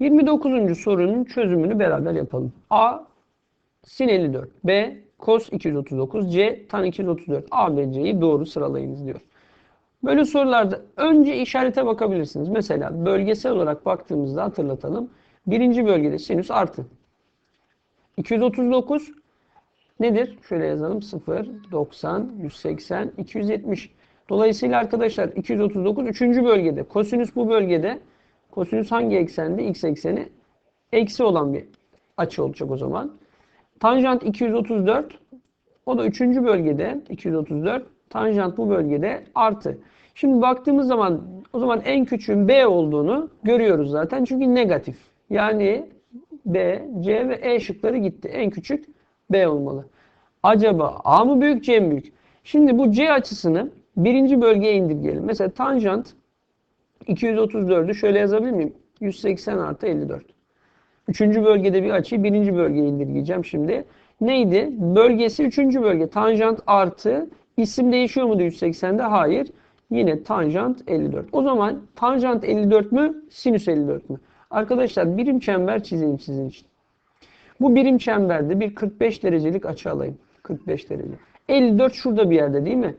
29. sorunun çözümünü beraber yapalım. A sin 54, B cos 239, C tan 234. A ve C'yi doğru sıralayınız diyor. Böyle sorularda önce işarete bakabilirsiniz. Mesela bölgesel olarak baktığımızda hatırlatalım. Birinci bölgede sinüs artı. 239 nedir? Şöyle yazalım. 0, 90, 180, 270. Dolayısıyla arkadaşlar 239 üçüncü bölgede. Kosinüs bu bölgede. Kosinüs hangi eksende? X ekseni. Eksi olan bir açı olacak o zaman. Tanjant 234. O da üçüncü bölgede. 234. Tanjant bu bölgede artı. Şimdi baktığımız zaman o zaman en küçüğün B olduğunu görüyoruz zaten. Çünkü negatif. Yani B, C ve E şıkları gitti. En küçük B olmalı. Acaba A mı büyük C mi büyük? Şimdi bu C açısını birinci bölgeye indirgeyelim. Mesela tanjant 234'ü şöyle yazabilir miyim? 180 artı 54. Üçüncü bölgede bir açıyı birinci bölgeye indirgeyeceğim şimdi. Neydi? Bölgesi üçüncü bölge. Tanjant artı isim değişiyor mu 180'de? Hayır. Yine tanjant 54. O zaman tanjant 54 mü? Sinüs 54 mü? Arkadaşlar birim çember çizeyim sizin için. Bu birim çemberde bir 45 derecelik açı alayım. 45 derece. 54 şurada bir yerde değil mi?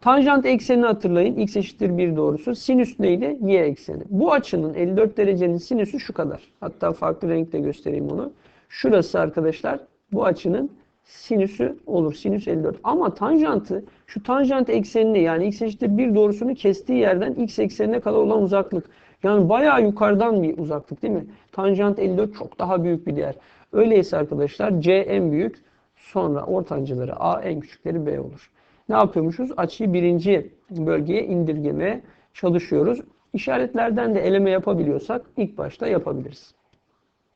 Tanjant eksenini hatırlayın. X eşittir 1 doğrusu. Sinüs neydi? Y ekseni. Bu açının 54 derecenin sinüsü şu kadar. Hatta farklı renkle göstereyim onu. Şurası arkadaşlar bu açının sinüsü olur. Sinüs 54. Ama tanjantı şu tanjant eksenini yani x eşittir 1 doğrusunu kestiği yerden x eksenine kadar olan uzaklık. Yani bayağı yukarıdan bir uzaklık değil mi? Tanjant 54 çok daha büyük bir değer. Öyleyse arkadaşlar C en büyük sonra ortancıları A en küçükleri B olur. Ne yapıyormuşuz? Açıyı birinci bölgeye indirgemeye çalışıyoruz. İşaretlerden de eleme yapabiliyorsak ilk başta yapabiliriz.